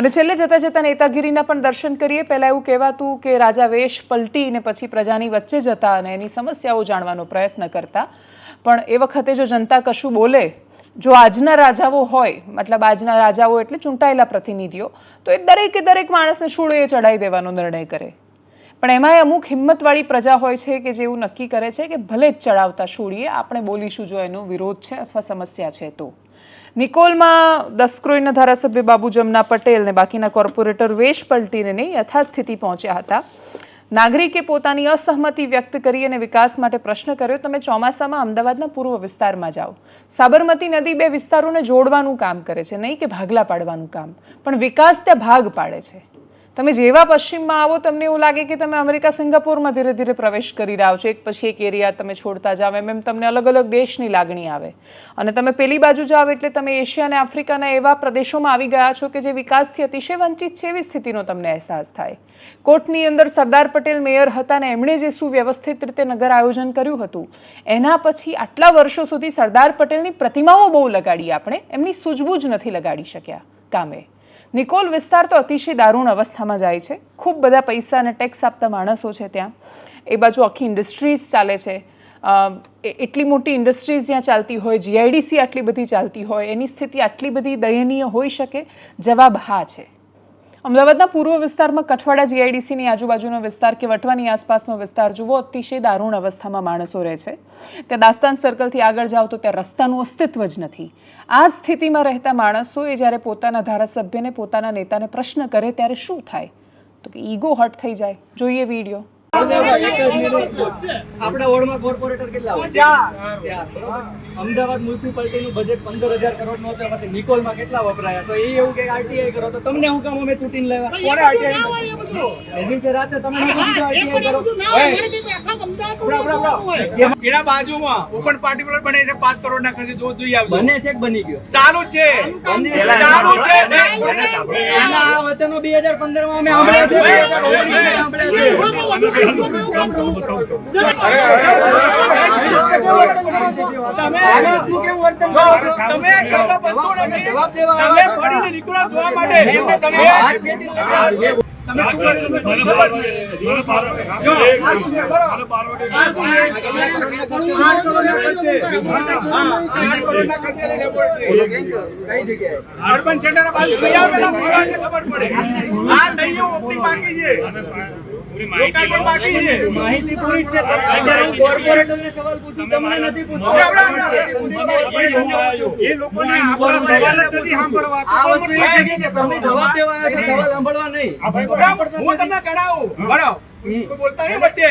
અને છેલ્લે જતા જતા નેતાગીરીના પણ દર્શન કરીએ. પહેલા એવું કહેવાતું કે રાજા વેશ પલટીને પછી પ્રજાની વચ્ચે જતા અને એની સમસ્યાઓ જાણવાનો પ્રયત્ન કરતા. પણ એ વખતે જો જનતા કશું બોલે, જો આજના રાજાઓ હોય, મતલબ આજના રાજાઓ એટલે ચૂંટાયેલા પ્રતિનિધિઓ, તો એ દરેકે દરેક માણસને શૂળે ચડાવી દેવાનો નિર્ણય કરે. પણ એમાંય અમુક હિંમતવાળી પ્રજા હોય છે કે જે એવું નક્કી કરે છે કે ભલે જ ચડાવતા શૂળીએ આપણે બોલીશું જો એનો વિરોધ છે અથવા સમસ્યા છે તો. નિકોલમાં દસક્રોઈના ધારાસભ્ય બાબુ જમના પટેલ ને બાકીના કોર્પોરેટર વેશ પલટીને નહીં યથાસ્થિતિ પહોંચ્યા હતા. નાગરિકે પોતાની અસહમતિ વ્યક્ત કરી અને વિકાસ માટે પ્રશ્ન કર્યો, તમે ચોમાસામાં અમદાવાદના પૂર્વ વિસ્તારમાં જાઓ. સાબરમતી નદી બે વિસ્તારોને જોડવાનું કામ કરે છે, નહીં કે ભાગલા પાડવાનું કામ. પણ વિકાસ ત્યાં ભાગ પાડે છે. તમે જેવા પશ્ચિમમાં આવો, તમને એવું લાગે કે તમે અમેરિકા, સિંગાપોરમાં ધીરે ધીરે પ્રવેશ કરી રહ્યા છો. એક પછી એક એરિયા તમે છોડતા જાઓ એમ એમ તમને અલગ અલગ દેશની લાગણી આવે. અને તમે પેલી બાજુ જાઓ એટલે તમે એશિયા અને આફ્રિકાના એવા પ્રદેશોમાં આવી ગયા છો કે જે વિકાસથી અતિશય વંચિત છે એવી સ્થિતિનો તમને અહેસાસ થાય. કોર્ટની અંદર સરદાર પટેલ, મેયર હતા અને એમણે જે સુવ્યવસ્થિત રીતે નગર આયોજન કર્યું હતું, એના પછી આટલા વર્ષો સુધી સરદાર પટેલની પ્રતિમાઓ બહુ લગાડી આપણે, એમની સૂઝબૂઝ નથી લગાડી શક્યા. કામે. નિકોલ વિસ્તાર તો અતિશય દારૂણ અવસ્થામાં જાય છે. ખૂબ બધા પૈસા અને ટેક્સ આપતા માણસો છે ત્યાં. એ બાજુ આખી ઇન્ડસ્ટ્રીઝ ચાલે છે. એટલી મોટી ઇન્ડસ્ટ્રીઝ જ્યાં ચાલતી હોય જીઆઈડીસી આટલી બધી ચાલતી હોય, એની સ્થિતિ આટલી બધી દયનીય હોઈ શકે, જવાબ હા છે. અમદાવાદના પૂર્વ વિસ્તારમાં કઠવાડા જીઆઈડીસીની આજુબાજુનો વિસ્તાર કે વટવાની આસપાસનો વિસ્તાર જુઓ, અતિશય દારૂણ અવસ્થામાં માણસો રહે છે. ત્યાં દાસ્તાન સર્કલથી આગળ જાઓ તો ત્યાં રસ્તાનું અસ્તિત્વ જ નથી. આ સ્થિતિમાં રહેતા માણસોએ જ્યારે પોતાના ધારાસભ્યને, પોતાના નેતાને પ્રશ્ન કરે ત્યારે શું થાય? તો કે ઈગો હટ થઈ જાય. જોઈએ વીડિયો. આપણા વોર્ડમાં કોર્પોરેટર કેટલા હોય? ચાર, બરોબર? અમદાવાદ બજેટ પંદર હજાર કરોડનું હતું પછી નિકોલમાં કેટલા વપરાયા? તો એ એવું કે આરટીઆઈ કરો. તો તમને હું કામ અમે ચૂંટીને લેવા કોને આરટીઆઈ રાતે તમે. એના બાજુમાં ઓપન પાર્ટિક્યુલર બને છે પાંચ કરોડ ના ખર્ચે જો જોઈ આવજો. બને છે બની ગયો. ચાલુ છે. બને ચાલુ જ છે. આ વચનો 2015 માં અમે સાંભળ્યા છે 2019 માં સાંભળ્યા છે તમે આનાથી કેવું વર્તન કરો છો? તમે કશો બનતું નથી જવાબ દેવા તમે આવ્યા. ફરીને નીકળો જોવા માટે તમે હાથ ખેંચીને લગાડો. તમે શું કર્યું તમને ખબર છે? જો, આ શું છે? બરો. આ શું છે? આઠ કરોડના ખર્ચે. હા, આઠ કરોડના ખર્ચે લઈને laboratory. કઈ જગ્યાએ અર્બન સેન્ટર ખબર પડે આ નહીં બાકી છે માહિતી પૂરી છે. કોર્પોરેટરને સવાલ પૂછું તમને નથી પૂછતો એ લોકોને આપણા સવાલ જ નથી સાંભળવા. આ વસ્તુ કે તમે જવાબ દેવા આવ્યા છો, સવાલ સાંભળવા નહીં. હું તમને ગણાવું બરાબર. બોલતા નહીં વચ્ચે.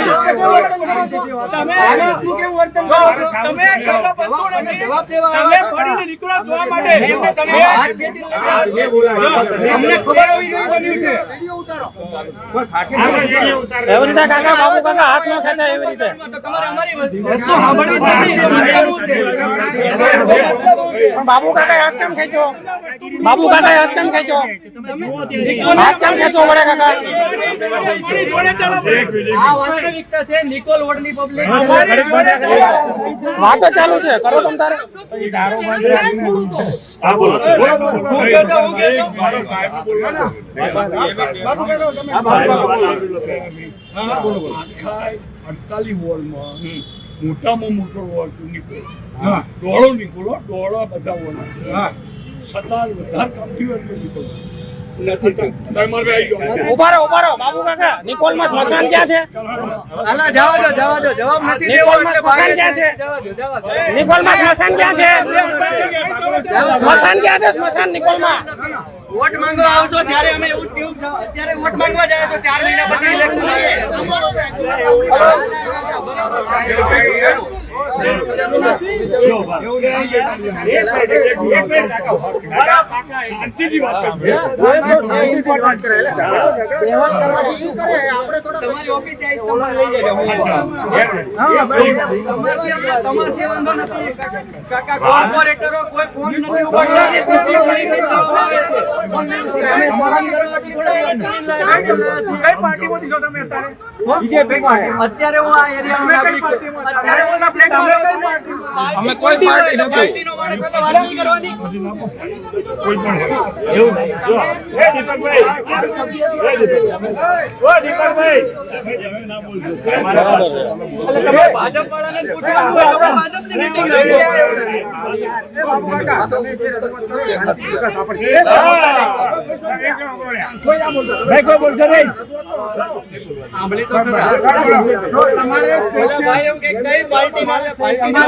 2019 માં સાંભળ્યા છે તમે આનાથી કેવું વર્તન કરો છો? તમે કશો બનતું નથી જવાબ દેવા તમે આવ્યા. ફરીને નીકળો જોવા માટે તમે હાથ ખેંચીને લગાડો. અમને ખબર હોવી જોઈએ બન્યું છે એવી રીતે કાકા બાબુ કાકા હાથ ન ખેંચાય એવી રીતે? પણ બાબુ કાકા હાથ કેમ ખેંચો બાબુ કાકા હાથ કેમ ખેંચો હાથ કેમ ખેંચો વડે કાકા વાસ્તવિકતા છે નિકોલ વડની પબ્લિક વાતો ચાલુ છે કરો તમ તારે. અડતાલીસ વોર્ડમાં મોટામાં મોટો વોર્ડ નીકળો દોડો નીકળો દોડા બધા વોર્ડ છતાં વધારે કામ થયું એટલે નીકળો ઊભા રહો ઊભા રહો. બાબુ કાકા નિકોલમાં સ્મશાન ક્યાં છે? અલા જવા દો જવા દો. જવાબ નથી દેવો એટલે સ્મશાન ક્યાં છે? જવા દો જવા દો નિકોલમાં સ્મશાન ક્યાં છે? સ્મશાન ક્યાં છે? સ્મશાન નિકોલમાં. વોટ માંગવા આવશો ત્યારે અમે એવું કેવું અત્યારે વોટ માંગવા જાય તો ચાર મહિના પછી ઇલેક્શન શાંતિથી કોઈ ફોન નથી ઉપાડતા કોઈ અત્યારે હું આ છું. અમે કોઈ પાર્ટી નથી. પાર્ટીનો માણસ એટલે વાત નહીં કરવાની કોઈ પણ તમે ભાજપ વાળાને પૂછવાનું હોય તો ભાજપની meeting રાખો. પેલા ભાઈ એવું કે કઈ પાર્ટીના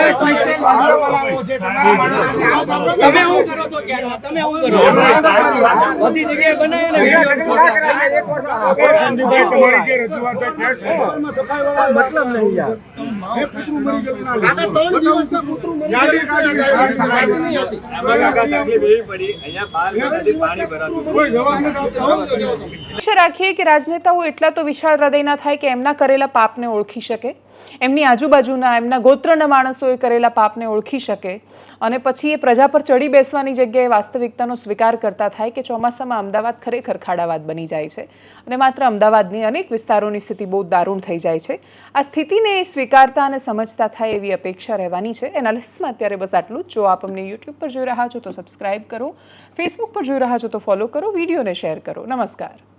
તમે હું કરો તો? તમે હું કરો બધી જગ્યાએ તમારી જે રજૂઆત છે, આશા રાખીએ કે રાજનેતાઓ એટલા તો વિશાળ હૃદયના થાય કે એમના કરેલા પાપને ઓળખી શકે, એમની આજુબાજુના, એમના ગોત્રના માણસોએ કરેલા પાપને ઓળખી શકે, અને પછી એ પ્રજા પર ચડી બેસવાની જગ્યાએ વાસ્તવિકતાનો સ્વીકાર કરતા થાય કે ચોમાસામાં અમદાવાદ ખરેખર ખાડાવાદ બની જાય છે. અને માત્ર અમદાવાદની અનેક વિસ્તારોની સ્થિતિ બહુ દારૂણ થઈ જાય છે. આ સ્થિતિને એ સ્વીકારતા અને સમજતા થાય એવી અપેક્ષા રહેવાની છે. એનાલિસિસમાં અત્યારે બસ આટલું જ. જો આપ અમને યુટ્યુબ પર જોઈ રહ્યા છો તો સબસ્ક્રાઇબ કરો ફેસબુક પર જોઈ રહ્યા છો તો ફોલો કરો, વિડીયોને શેર કરો. નમસ્કાર.